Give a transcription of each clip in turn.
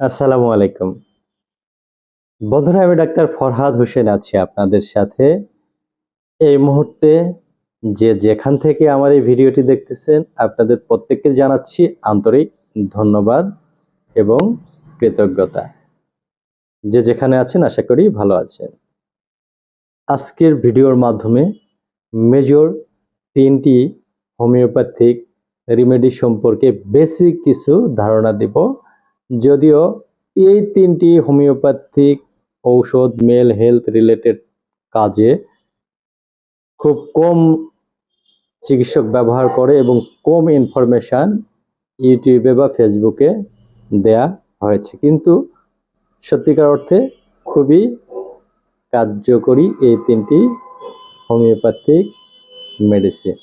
আসসালামু আলাইকুম। বন্ধুরা আমি ডাক্তার ফরহাদ হোসেন আছি আপনাদের সাথে। এই মুহূর্তে যে যেখান থেকে আমার এই ভিডিওটি দেখতেছেন, আপনাদের প্রত্যেককে জানাচ্ছি আন্তরিক ধন্যবাদ এবং কৃতজ্ঞতা। যে যেখানে আছেন, আশা করি ভালো আছেন। আজকের ভিডিওর মাধ্যমে মেজর তিনটি হোমিওপ্যাথিক রিমেডি সম্পর্কে বেসিক কিছু ধারণা দিব। যদিও এই তিনটি হোমিওপ্যাথিক ঔষধ মেল হেলথ রিলেটেড কাজে খুব কম চিকিৎসক ব্যবহার করে এবং কম ইনফরমেশান ইউটিউবে বা ফেসবুকে দেয়া হয়েছে। কিন্তু সত্যিকার অর্থে খুবই কার্যকরী এই তিনটি হোমিওপ্যাথিক মেডিসিন।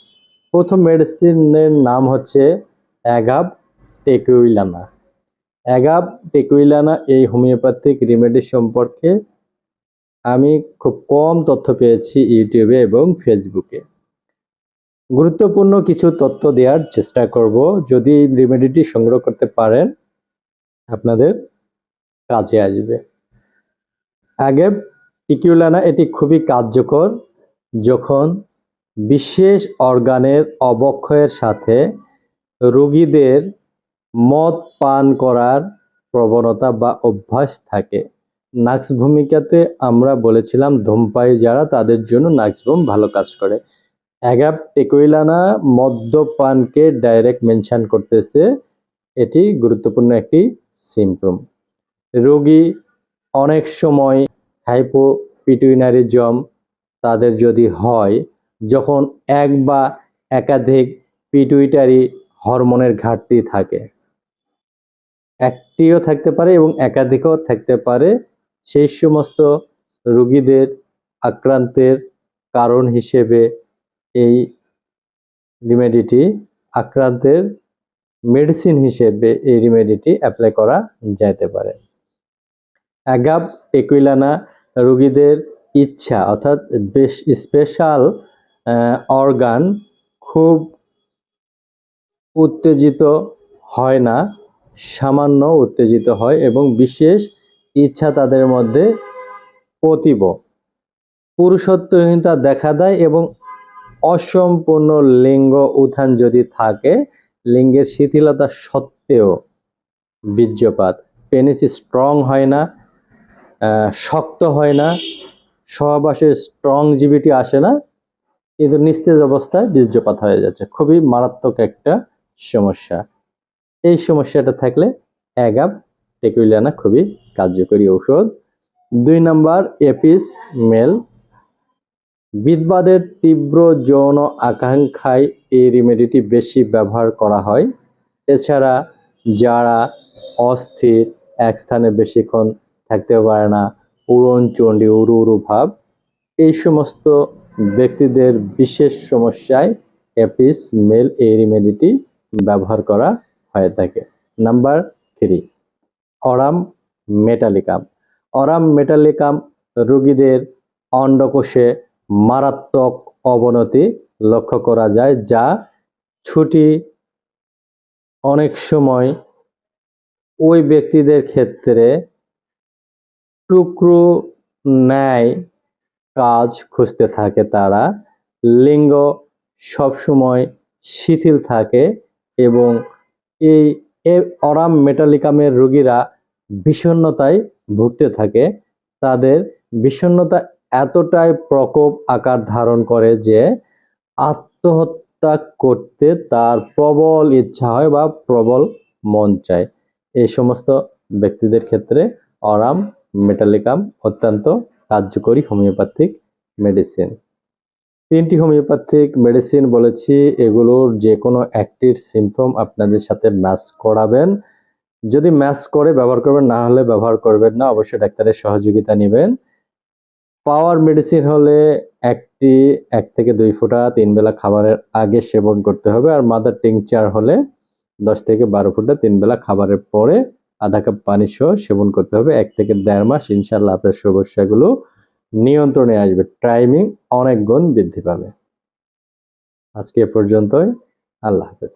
প্রথম মেডিসিনের নাম হচ্ছে অ্যাগাব টেকুইলানা অ্যাগাব, টেকুইলানা এই হোমিওপ্যাথিক রিমেডি সম্পর্কে আমি খুব কম তথ্য পেয়েছি ইউটিউবে এবং ফেসবুকে। গুরুত্বপূর্ণ কিছু তথ্য দেওয়ার চেষ্টা করব। যদি রিমেডিটি সংগ্রহ করতে পারেন, আপনাদের কাজে আসবে। অ্যাগাব টিকিউলানা এটি খুবই কার্যকর যখন বিশেষ অর্গানের অবক্ষয়ের সাথে রোগীদের মদ পান করার প্রবণতা বা অভ্যাস থাকে। নাক্স ভূমিকাতে আমরা বলেছিলাম ধূমপাই যারা তাদের জন্য নাক্সভূম ভালো কাজ করে। অ্যাগাপ টেকুইলানা মদ্যপানকে ডাইরেক্ট মেনশন করতেছে। এটি গুরুত্বপূর্ণ একটি সিমটম রোগী অনেক সময় হাইপোপিটুইনারিজম তাদের যদি হয়, যখন এক বা একাধিক পিটুইটারি হরমোনের ঘাটতি থাকে। একটিও থাকতে পারে এবং একাধিকও থাকতে পারে। সেই সমস্ত রোগীদের আক্রান্তের কারণ হিসেবে এই রিমেডিটি আক্রান্তের মেডিসিন হিসেবে এই রিমেডিটি অ্যাপ্লাই করা যেতে পারে। অ্যাগাব একুইলানা রোগীদের ইচ্ছা অর্থাৎ বেশ স্পেশাল অর্গান খুব উত্তেজিত হয় না। সামান্য উত্তেজিত হয় এবং বিশেষ ইচ্ছা তাদের মধ্যে অতীব। পুরুষত্বহীনতা দেখা দেয় এবং অসম্পূর্ণ লিঙ্গ উত্থান যদি থাকে, লিঙ্গের শিথিলতা সত্ত্বেও বীর্যপাত। পেনিস স্ট্রং হয় না শক্ত হয় না, সহবাসে স্ট্রং জিবিটি আসে না, কিন্তু নিস্তেজ অবস্থায় বীর্যপাত হয়ে যাচ্ছে। খুবই মারাত্মক একটা সমস্যা। এই সমস্যাটা থাকলে অ্যাগাপ টেকুইলানা খুবই কার্যকরী ঔষধ। দুই নম্বর, এপিস মেল। বিদবাদের তীব্র যৌন আকাঙ্ক্ষায় এই রেমেডিটি বেশি ব্যবহার করা হয়। এছাড়া যারা অস্থির, এক স্থানে বেশিক্ষণ থাকতে পারে না, উড়ন, চণ্ডী উরু উরু ভাব, এই সমস্ত ব্যক্তিদের বিশেষ সমস্যায় এপিস মেল এই রেমেডিটি ব্যবহার করা হয়ে থাকে। Number three aurum metallicum. Aurum metallicum রোগীদের অন্ডকোষে মারাত্মক অবনতি লক্ষ্য করা যায়, যা ছুটি অনেক সময় ওই ব্যক্তিদের ক্ষেত্রে টুকরো ন্যায় কাজ খুঁজতে থাকে। তারা লিঙ্গ সবসময় শিথিল থাকে এবং এই অরাম মেটালিকামের রোগীরা বিষণ্নতায় ভুগতে থাকে। তাদের বিষণ্নতা এতটাই প্রকোপ আকার ধারণ করে যে আত্মহত্যা করতে তার প্রবল ইচ্ছা হয় বা প্রবল মন চায়। এই সমস্ত ব্যক্তিদের ক্ষেত্রে অরাম মেটালিকাম অত্যন্ত কার্যকরী হোমিওপ্যাথিক মেডিসিন। তিনটি হোমিওপ্যাথিক মেডিসিন বলেছি, এগুলোর যে কোনো একটির সিমটম আপনাদের সাথে ম্যাচ করাবেন। যদি ম্যাচ করে ব্যবহার করবেন, না হলে ব্যবহার করবেন না, অবশ্যই ডাক্তারের সহযোগিতা নেবেন। পাওয়ার মেডিসিন হলে একটি, এক থেকে দুই ফোঁটা, তিন বেলা খাবারের আগে সেবন করতে হবে, আর মাদার টিংচার হলে দশ থেকে বারো ফোঁটা, তিন বেলা খাবারের পরে আধা কাপ পানি সহ সেবন করতে হবে। এক থেকে দেড় মাস ইনশাল্লাহ আপনার সমস্যাগুলো নিয়ন্ত্রণে আসবে টাইমিং অনেক গুণ বৃদ্ধি পাবে। আজকে পর্যন্তই আল্লাহ হাফেজ।